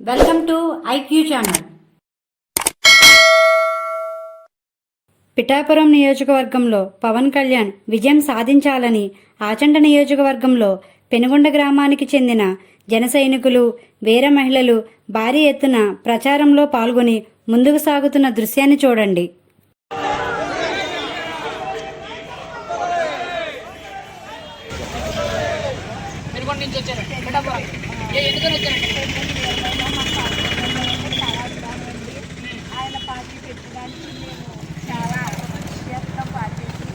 Welcome to IQ channel. Pithapuram నియోజకవర్గంలో పవన్ కళ్యాణ్ విజయం సాధించాలని ఆచండ నియోజకవర్గంలో పెనుగొండ గ్రామానికి చెందిన జన సైనికులు వీర మహిళలు భారీ ఎత్తున ప్రచారంలో పాల్గొని ముందుకు సాగుతున్న దృశ్యాన్ని చూడండి. నుంచి వచ్చారు. ఎందుకని వచ్చారు? పెట్టడానికి మేము చాలా చేస్తాం పార్టీకి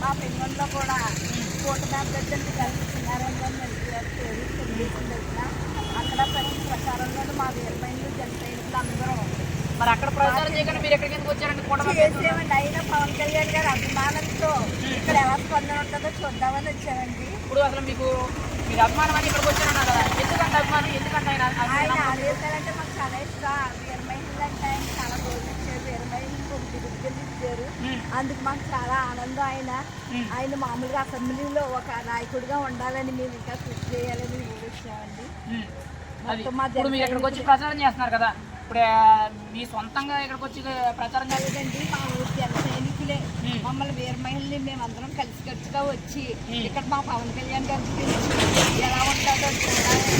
మా పెన్నుల్లో కూడా కూటమి అభ్యర్థులకు తెలుగుదేశం దగ్గర అక్కడ ప్రతి ప్రచారంలో మా వీరమైనలు జన సైనికులు అందరూ మరి అక్కడ ప్రచారం చేయకుండా మీరు ఎక్కడికి ఎందుకు వచ్చారండి కూటమి చేసేవండి. అయినా పవన్ కళ్యాణ్ గారి అభిమానంతో ఇక్కడ ఎలా స్పందన ఉంటుందో చూద్దామని వచ్చామండి ఇప్పుడు అసలు మీకు మీరు అభిమానం అని ఇక్కడికి వచ్చారన్నారు కదా. ఎందుకంటే అభిమానం? ఎందుకంటే ఆయన ఆయన ఆయన ఆదేశాలంటే మాకు చాలా ఇష్టం వీరమైనలు అంటే ఆయన చాలా రోజులు ఇచ్చారు వీరమైనలు కొన్ని గుర్తులు ఇచ్చారు అందుకు మాకు చాలా ఆనందం ఆయన ఆయన మామూలుగా అసెంబ్లీలో ఒక నాయకుడిగా ఉండాలని మేము ఇంకా కృషి చేయాలని ఊహించామండి. మా ఇప్పుడు మీరు ఇక్కడికి వచ్చి ప్రచారం చేస్తున్నారు కదా. ఇప్పుడు మీ సొంతంగా ఇక్కడికి వచ్చి ప్రచారం చేయాలి లేదండి మా ఊరి జన సైనికులే. మమ్మల్ని వీర మహిళని మేమందరం కలిసికట్టుగా వచ్చి ఇక్కడ మా పవన్ కళ్యాణ్ గారి గురించి ఎలా ఉంటుందో చూడాలి.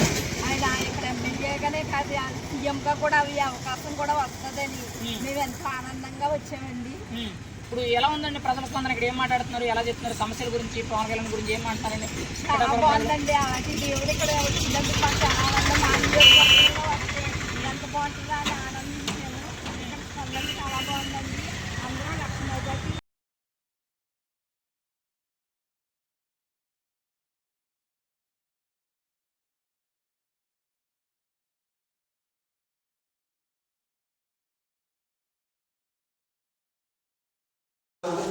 ఆయన ఇక్కడ ఎమ్మెల్యేగానే కాదు సీఎంగా కూడా అవి అవకాశం కూడా వస్తుందని మేము. ఎంతో ఆనందంగా వచ్చామండి. ఇప్పుడు ఎలా ఉందండి ప్రజల స్పందన? ఇక్కడ ఏం మాట్లాడుతున్నారు? ఎలా చెప్తున్నారు? సమస్యల గురించి పవన్ కళ్యాణ్ గురించి ఏం మాట్లాడారండి? చాలా బాగుందండి. దేవుడు ఇక్కడ వచ్చినందుకు మాకు చాలా ఆనందం మా నియోజకవర్గంలో వస్తే ఎంత బాగుంటుందో అని ఆనందించాను ఇక్కడ స్పందన చాలా బాగుందండి. అందరూ లక్ష్మీ